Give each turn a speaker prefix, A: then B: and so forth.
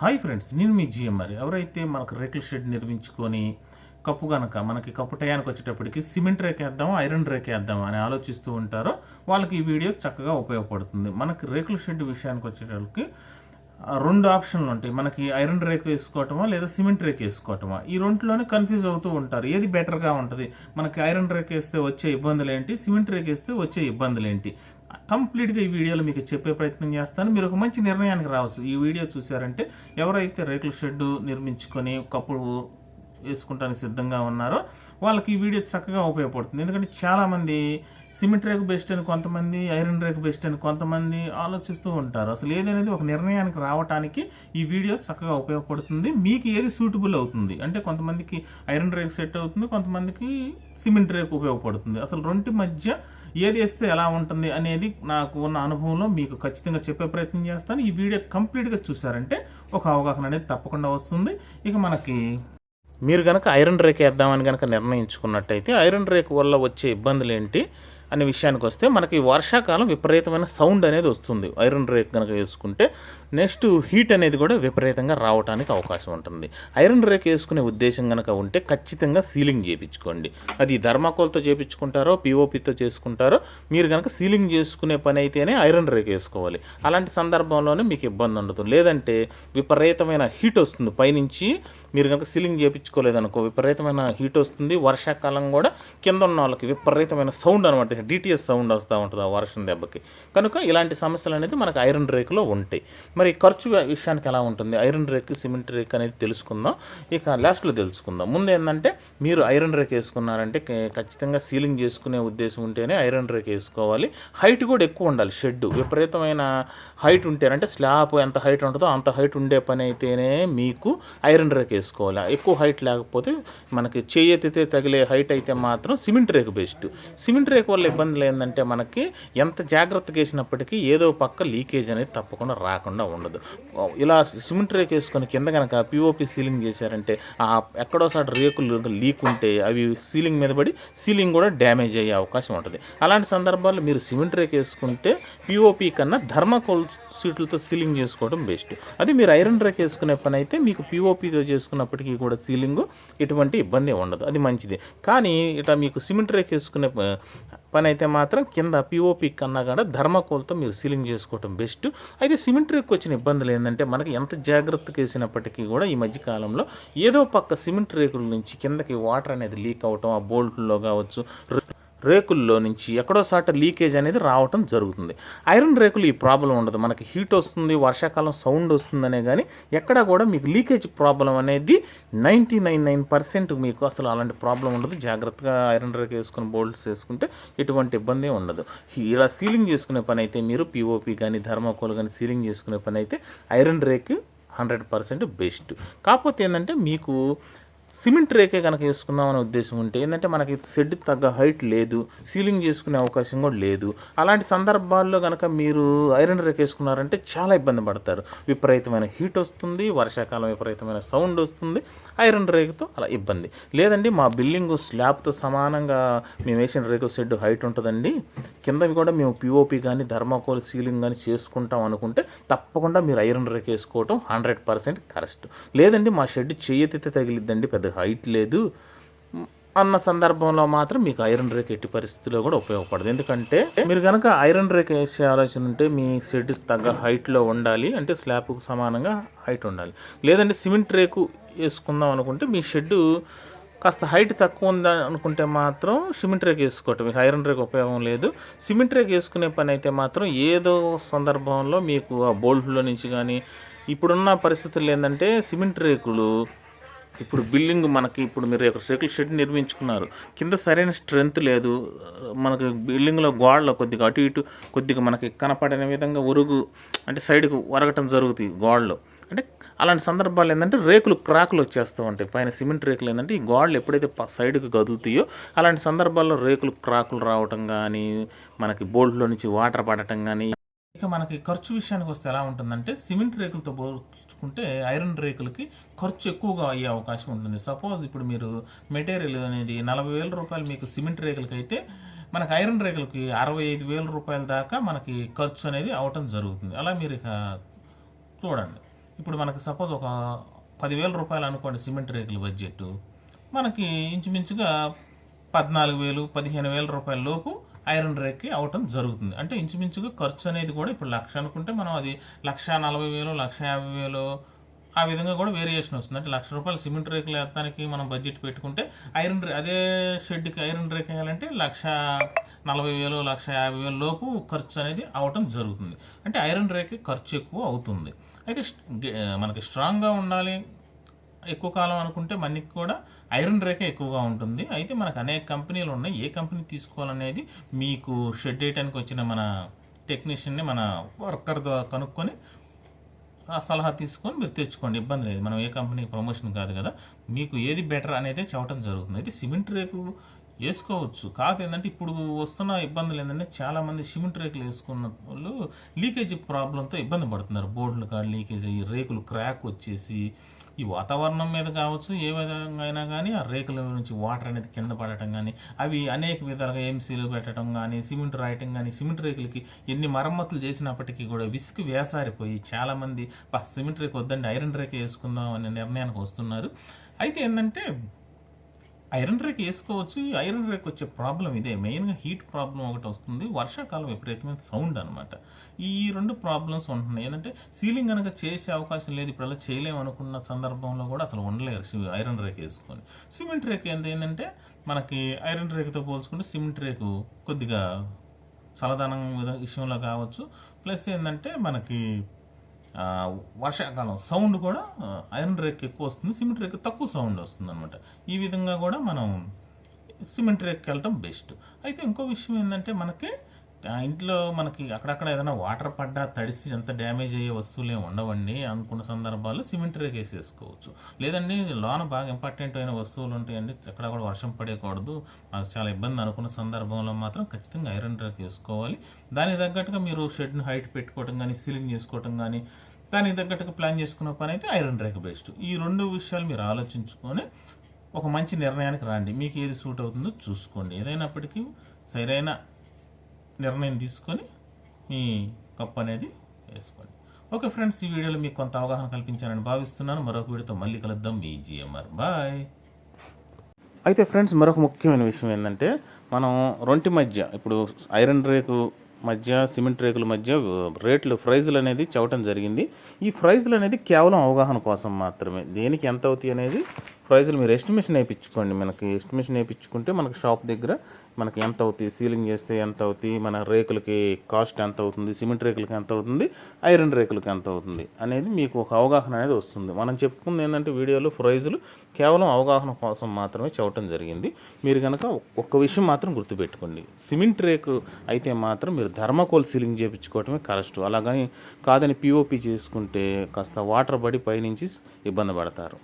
A: Hi friends నేను మీ GMR ఎవరైతే మనకు రేకుల షెడ్ నిర్మించుకొని కప్పు కనుక మనకి కప్పు టయానికి వచ్చేటప్పటికి సిమెంట్ రేక్ వేద్దామా ఐరన్ రేక్ అని ఆలోచిస్తూ ఉంటారో వాళ్ళకి ఈ వీడియో చక్కగా ఉపయోగపడుతుంది. మనకి రేకుల షెడ్ విషయానికి వచ్చేటప్పటికి రెండు ఆప్షన్లు ఉంటాయి. మనకి ఐరన్ రేక్ వేసుకోవటమా లేదా సిమెంట్ రేక్ వేసుకోవటమా? ఈ రెండులోనే కన్ఫ్యూజ్ అవుతూ ఉంటారు. ఏది బెటర్గా ఉంటుంది? మనకి ఐరన్ రేక్ వేస్తే వచ్చే ఇబ్బందులు ఏంటి? సిమెంట్ రేక్ వేస్తే వచ్చే ఇబ్బందులు ఏంటి? కంప్లీట్గా ఈ వీడియోలో మీకు చెప్పే ప్రయత్నం చేస్తాను. మీరు ఒక మంచి నిర్ణయానికి రావచ్చు. ఈ వీడియో చూసారంటే ఎవరైతే రేకుల షెడ్ నిర్మించుకొని కప్పుడు వేసుకుంటానికి సిద్ధంగా ఉన్నారో వాళ్ళకి ఈ వీడియో చక్కగా ఉపయోగపడుతుంది. ఎందుకంటే చాలామంది సిమెంట్ రేకు బెస్ట్ అని కొంతమంది ఐరన్ రేకు బెస్ట్ అని కొంతమంది ఆలోచిస్తూ ఉంటారు. అసలు ఏదనేది ఒక నిర్ణయానికి రావడానికి ఈ వీడియో చక్కగా ఉపయోగపడుతుంది. మీకు ఏది సూటబుల్ అవుతుంది? అంటే కొంతమందికి ఐరన్ రేక్ సెట్ అవుతుంది కొంతమందికి సిమెంట్ రేకు ఉపయోగపడుతుంది. అసలు రెండు మధ్య ఏది వేస్తే ఎలా ఉంటుంది అనేది నాకు ఉన్న అనుభవంలో మీకు ఖచ్చితంగా చెప్పే ప్రయత్నం చేస్తాను. ఈ వీడియో కంప్లీట్గా చూసారంటే ఒక అవగాహన అనేది తప్పకుండా వస్తుంది. ఇక మనకి మీరు కనుక ఐరన్ రేక్ వేద్దామని కనుక నిర్ణయించుకున్నట్టయితే ఐరన్ రేక్ వల్ల వచ్చే ఇబ్బందులు ఏంటి? అనే విషయానికి వస్తే మనకి వర్షాకాలం విపరీతమైన సౌండ్ అనేది వస్తుంది. ఐరన్ రేక్ కనుక వేసుకుంటే నెక్స్ట్ హీట్ అనేది కూడా విపరీతంగా రావడానికి అవకాశం ఉంటుంది. ఐరన్ రేక్ వేసుకునే ఉద్దేశం కనుక ఉంటే ఖచ్చితంగా సీలింగ్ చేయించుకోండి అది ధర్మాకోల్తో చేయించుకుంటారో పిఓపితో చేసుకుంటారో మీరు కనుక సీలింగ్ చేసుకునే పని అయితేనే ఐరన్ రేక్ వేసుకోవాలి. అలాంటి సందర్భంలోనే మీకు ఇబ్బంది ఉండదు. లేదంటే విపరీతమైన హీట్ వస్తుంది. పైనుంచి మీరు కనుక సీలింగ్ చేయించుకోలేదనుకో విపరీతమైన హీట్ వస్తుంది. వర్షాకాలం కూడా కింద ఉన్న వాళ్ళకి విపరీతమైన సౌండ్ అనమాట డిటిఎస్ సౌండ్ వస్తూ ఉంటుంది ఆ వర్షం దెబ్బకి. కనుక ఇలాంటి సమస్యలు అనేది మనకు ఐరన్ రేకులో ఉంటాయి. మరి ఖర్చు విషయానికి ఎలా ఉంటుంది? ఐరన్ రేక్ సిమెంట్ రేక్ అనేది తెలుసుకుందాం. ఇక లాస్ట్లో తెలుసుకుందాం. ముందు ఏంటంటే మీరు ఐరన్ రేక్ వేసుకున్నారంటే ఖచ్చితంగా సీలింగ్ చేసుకునే ఉద్దేశం ఉంటేనే ఐరన్ రేక్ వేసుకోవాలి. హైట్ కూడా ఎక్కువ ఉండాలి షెడ్ విపరీతమైన హైట్ ఉంటేనంటే స్లాబ్ ఎంత హైట్ ఉంటుందో అంత హైట్ ఉండే పని అయితేనే మీకు ఐరన్ రేక్ వేసుకోవాలి. ఎక్కువ హైట్ లేకపోతే మనకి చేయెత్తితే తగిలే హైట్ అయితే మాత్రం సిమెంట్ రేక్ బెస్ట్ సిమెంట్ రేక్ వల్ల ఇబ్బందులు ఏంటంటే మనకి ఎంత జాగ్రత్తగా వేసినప్పటికీ ఏదో పక్క లీకేజ్ అనేది తప్పకుండా రాకుండా ఉండదు. ఇలా సిమెంట్ రేక్ వేసుకొని కింద కనుక పిఓపి సీలింగ్ చేశారంటే ఆ ఎక్కడోసారి రేకులు లీక్ ఉంటే అవి సీలింగ్ మీద పడి సీలింగ్ కూడా డ్యామేజ్ అయ్యే అవకాశం ఉంటుంది. అలాంటి సందర్భాల్లో మీరు సిమెంట్ రేక్ వేసుకుంటే పిఓపి కన్నా ధర్మకోల్ సీట్లతో సీలింగ్ చేసుకోవడం బెస్ట్. అది మీరు ఐరన్ రేక్ వేసుకునే పని అయితే మీకు పిఓపితో చేసుకున్నప్పటికీ కూడా సీలింగ్ ఎటువంటి ఇబ్బంది ఉండదు. అది మంచిది. కానీ ఇట్లా మీకు సిమెంట్ రేక్ వేసుకునే పని అయితే మాత్రం కింద పిఓపి కన్నా కూడా ధర్మకోల్తో మీరు సీలింగ్ చేసుకోవటం బెస్ట్. అయితే సిమెంట్ రేక్ వచ్చిన ఇబ్బందులు ఏంటంటే మనకి ఎంత జాగ్రత్తగా వేసినప్పటికీ కూడా ఈ మధ్యకాలంలో ఏదో పక్క సిమెంట్ రేకుల నుంచి కిందకి వాటర్ అనేది లీక్ అవటం ఆ బోల్ట్లో కావచ్చు రేకుల్లో నుంచి ఎక్కడో సాట లీకేజ్ అనేది రావటం జరుగుతుంది. ఐరన్ రేకులు ఈ ప్రాబ్లం ఉండదు. మనకి హీట్ వస్తుంది వర్షాకాలం సౌండ్ వస్తుందనే కానీ ఎక్కడా కూడా మీకు లీకేజ్ ప్రాబ్లం అనేది నైంటీ నైన్ నైన్ పర్సెంట్ మీకు అసలు అలాంటి ప్రాబ్లం ఉండదు. జాగ్రత్తగా ఐరన్ రేక్ వేసుకుని బోల్ట్స్ వేసుకుంటే ఎటువంటి ఇబ్బంది ఉండదు. ఇలా సీలింగ్ చేసుకునే పని అయితే మీరు పిఓపి కానీ ధర్మాకోల్ కానీ సీలింగ్ చేసుకునే పని అయితే ఐరన్ రేక్ హండ్రెడ్ పర్సెంట్ బెస్ట్. కాకపోతే ఏంటంటే మీకు సిమెంట్ రేకే కనుక వేసుకుందాం అనే ఉద్దేశం ఉంటే ఏంటంటే మనకి షెడ్ తగ్గ హైట్ లేదు సీలింగ్ చేసుకునే అవకాశం కూడా లేదు. అలాంటి సందర్భాల్లో కనుక మీరు ఐరన్ రేక్ వేసుకున్నారంటే చాలా ఇబ్బంది పడతారు. విపరీతమైన హీట్ వస్తుంది వర్షాకాలం విపరీతమైన సౌండ్ వస్తుంది. ఐరన్ రేకుతో అలా ఇబ్బంది. లేదండి మా బిల్డింగ్ స్లాబ్తో సమానంగా మేము వేసిన రేకుల షెడ్ హైట్ ఉంటుందండి. కింద కూడా మేము పిఓపి కానీ ధర్మాకోల్ సీలింగ్ కానీ చేసుకుంటాం అనుకుంటే తప్పకుండా మీరు ఐరన్ రేక్ వేసుకోవటం హండ్రెడ్ పర్సెంట్ కరెక్ట్. లేదండి మా షెడ్ చెయ్యెత్తితే తగిలిద్దండి పెద్ద హైట్ లేదు. అన్న సందర్భంలో మాత్రం మీకు ఐరన్ రేక్ ఎట్టి పరిస్థితిలో కూడా ఉపయోగపడదు. ఎందుకంటే మీరు కనుక ఐరన్ రేక్ వేసే ఆలోచన ఉంటే మీ షెడ్ తగ్గ హైట్లో ఉండాలి అంటే స్లాబ్కు సమానంగా హైట్ ఉండాలి. లేదంటే సిమెంట్ రేకు వేసుకుందాం అనుకుంటే మీ షెడ్డు కాస్త హైట్ తక్కువ ఉందా అనుకుంటే మాత్రం సిమెంట్ రేక్ వేసుకోవటం. మీకు ఐరన్ రేక్ ఉపయోగం లేదు. సిమెంట్ రేక్ వేసుకునే పని అయితే మాత్రం ఏదో సందర్భంలో మీకు ఆ బోల్ట్లో నుంచి కానీ ఇప్పుడున్న పరిస్థితులు ఏంటంటే సిమెంట్ రేకులు ఇప్పుడు బిల్డింగ్ మనకి ఇప్పుడు మీరు ఒక రేకుల షెడ్ నిర్మించుకున్నారు. కింద సరైన స్ట్రెంత్ లేదు. మనకి బిల్డింగ్లో గోడలో కొద్దిగా అటు ఇటు కొద్దిగా మనకి కనపడిన విధంగా ఉరుగు అంటే సైడ్కు వరగటం జరుగుతుంది గోడలో. అంటే అలాంటి సందర్భాలు ఏంటంటే రేకులు క్రాకులు వచ్చేస్తూ ఉంటాయి. పైన సిమెంట్ రేకులు ఏంటంటే ఈ గోడలు ఎప్పుడైతే సైడ్కి కదులుతాయో అలాంటి సందర్భాల్లో రేకులు క్రాకులు రావటం కానీ మనకి బోల్ట్లో నుంచి వాటర్ పడటం కానీ ఇక మనకి ఖర్చు విషయానికి వస్తే ఎలా ఉంటుందంటే సిమెంట్ రేకులతో పోల్చుకుంటే ఐరన్ రేకులకి ఖర్చు ఎక్కువగా అయ్యే అవకాశం ఉంటుంది. సపోజ్ ఇప్పుడు మీరు మెటీరియల్ అనేది నలభై వేల రూపాయలు మీకు సిమెంట్ రేకులకి అయితే మనకి ఐరన్ రేకులకి అరవై ఐదు వేల రూపాయల దాకా మనకి ఖర్చు అనేది అవటం జరుగుతుంది. అలా మీరు చూడండి. ఇప్పుడు మనకి సపోజ్ ఒక పదివేల రూపాయలు అనుకోండి సిమెంట్ రేకుల బడ్జెట్ మనకి ఇంచుమించుగా పద్నాలుగు వేలు పదిహేను వేల రూపాయల లోపు ఐరన్ రేక్కి అవటం జరుగుతుంది. అంటే ఇంచుమించుగా ఖర్చు అనేది కూడా ఇప్పుడు లక్ష అనుకుంటే మనం అది లక్ష నలభై వేలు లక్ష యాభై వేలు ఆ విధంగా కూడా వేరియేషన్ వస్తుంది. అంటే లక్ష రూపాయలు సిమెంట్ రేకులు వేస్తానికి మనం బడ్జెట్ పెట్టుకుంటే ఐరన్ రే అదే షెడ్కి ఐరన్ రేక్ వేయాలంటే లక్ష నలభై వేలు లక్ష యాభై వేలు లోపు ఖర్చు అనేది అవటం జరుగుతుంది. అంటే ఐరన్ రేక్కి ఖర్చు ఎక్కువ అవుతుంది. అయితే మనకి స్ట్రాంగ్గా ఉండాలి. ఎక్కువ కాలం అనుకుంటే మనకి కూడా ఐరన్ రేకే ఎక్కువగా ఉంటుంది. అయితే మనకు అనేక కంపెనీలు ఉన్నాయి. ఏ కంపెనీ తీసుకోవాలనేది మీకు షెడ్ వేయడానికి వచ్చిన మన టెక్నీషియన్ని మన వర్కర్ ద్వారా కనుక్కొని ఆ సలహా తీసుకొని మీరు తెచ్చుకోండి. ఇబ్బంది లేదు. మనం ఏ కంపెనీ ప్రమోషన్ కాదు కదా. మీకు ఏది బెటర్ అనేది చెప్పడం జరుగుతుంది. అయితే సిమెంట్ రేకు వేసుకోవచ్చు. కాదు ఏంటంటే ఇప్పుడు వస్తున్న ఇబ్బందులు ఏంటంటే చాలామంది సిమెంట్ రేకులు వేసుకున్న వాళ్ళు లీకేజ్ ప్రాబ్లంతో ఇబ్బంది పడుతున్నారు. బోర్డులు కాడ లీకేజ్ అయ్యి రేకులు క్రాక్ వచ్చేసి ఈ వాతావరణం మీద కావచ్చు ఏ విధంగా అయినా కానీ ఆ రేకుల నుంచి వాటర్ అనేది కింద పడటం కానీ అవి అనేక విధాలుగా ఎంసీలు పెట్టడం కానీ సిమెంట్ రాయటం కానీ సిమెంట్ రేకులకి ఎన్ని మరమ్మతులు చేసినప్పటికీ కూడా విసుగు వేసారిపోయి చాలామంది సిమెంట్ రేకు వద్దండి ఐరన్ రేకు వేసుకుందాం అనే నిర్ణయానికి వస్తున్నారు. అయితే ఏంటంటే ఐరన్ రేక్ వేసుకోవచ్చు. ఈ ఐరన్ రేక్ వచ్చే ప్రాబ్లం ఇదే. మెయిన్గా హీట్ ప్రాబ్లం ఒకటి వస్తుంది. వర్షాకాలం విపరీతమైన సౌండ్ అనమాట ఈ రెండు ప్రాబ్లమ్స్ ఉంటున్నాయి. ఏంటంటే సీలింగ్ కనుక చేసే అవకాశం లేదు. ఇప్పుడు అలా చేయలేము అనుకున్న సందర్భంలో కూడా అసలు ఉండలేరు ఐరన్ రేక్ వేసుకొని. సిమెంట్ రేక్ ఏంటి ఏంటంటే మనకి ఐరన్ రేకుతో పోల్చుకుంటే సిమెంట్ రేకు కొద్దిగా చల్లదనం విధ- విషయంలో కావచ్చు. ప్లస్ ఏంటంటే మనకి వర్షాకాలం సౌండ్ కూడా ఐరన్ రేక్ ఎక్కువ వస్తుంది సిమెంట్ రేక్ తక్కువ సౌండ్ వస్తుంది అనమాట ఈ విధంగా కూడా మనం సిమెంట్ రేక్కి వెళ్ళటం బెస్ట్. అయితే ఇంకో విషయం ఏంటంటే మనకి ఆ ఇంట్లో మనకి అక్కడక్కడ ఏదైనా వాటర్ పడ్డా తడిసి ఎంత డ్యామేజ్ అయ్యే వస్తువులు ఏమి ఉండవండి. అనుకున్న సందర్భాల్లో సిమెంట్ రేక్ వేసేసుకోవచ్చు. లేదండి లోన బాగా ఇంపార్టెంట్ అయిన వస్తువులు ఉంటాయండి. ఎక్కడ కూడా వర్షం పడేయకూడదు. మాకు చాలా ఇబ్బంది అనుకున్న సందర్భంలో మాత్రం ఖచ్చితంగా ఐరన్ రేక్ వేసుకోవాలి. దానికి తగ్గట్టుగా మీరు షెడ్ని హైట్ పెట్టుకోవటం కానీ సీలింగ్ చేసుకోవటం కానీ దానికి తగ్గట్టుగా ప్లాన్ చేసుకున్న పని అయితే ఐరన్ రేక్ బెస్ట్. ఈ రెండు విషయాలు మీరు ఆలోచించుకొని ఒక మంచి నిర్ణయానికి రండి. మీకు ఏది సూట్ అవుతుందో చూసుకోండి. ఏదైనప్పటికీ సరైన నిర్ణయం తీసుకొని మీ కప్పు అనేది వేసుకోండి. ఓకే ఫ్రెండ్స్ ఈ వీడియోలో మీకు కొంత అవగాహన కల్పించానని భావిస్తున్నాను. మరొక వీడియోతో మళ్ళీ కలుద్దాం. మీ జిఎంఆర్. బాయ్. అయితే ఫ్రెండ్స్ మరొక ముఖ్యమైన విషయం ఏంటంటే మనం రొంటి మధ్య ఇప్పుడు ఐరన్ రేకు మధ్య సిమెంట్ రేకుల మధ్య రేట్లు ప్రైజులు అనేది చెప్పడం జరిగింది. ఈ ప్రైజులు అనేది కేవలం అవగాహన కోసం మాత్రమే. దేనికి ఎంత అవుతాయి అనేది ప్రైజులు మీరు ఎస్టిమేషన్ వేయించుకోండి. మనకి ఎస్టిమేషన్ వేయించుకుంటే మనకి షాప్ దగ్గర మనకి ఎంత అవుతాయి సీలింగ్ చేస్తే ఎంత అవుతాయి మన రేకులకి కాస్ట్ ఎంత అవుతుంది? సిమెంట్ రేకులకి ఎంత అవుతుంది? ఐరన్ రేకులకి ఎంత అవుతుంది? అనేది మీకు ఒక అవగాహన అనేది వస్తుంది. మనం చెప్పుకుంది ఏంటంటే వీడియోలో ప్రైజులు కేవలం అవగాహన కోసం మాత్రమే చెప్పడం జరిగింది. మీరు కనుక ఒక్క విషయం మాత్రం గుర్తుపెట్టుకోండి. సిమెంట్ రేకు అయితే మాత్రం మీరు ధర్మకోల్ సీలింగ్ చేయించుకోవటమే కరెస్ట్ అలాగని కాదని పిఓపి చేసుకుంటే కాస్త వాటర్ పడి పైనుంచి ఇబ్బంది పడతారు.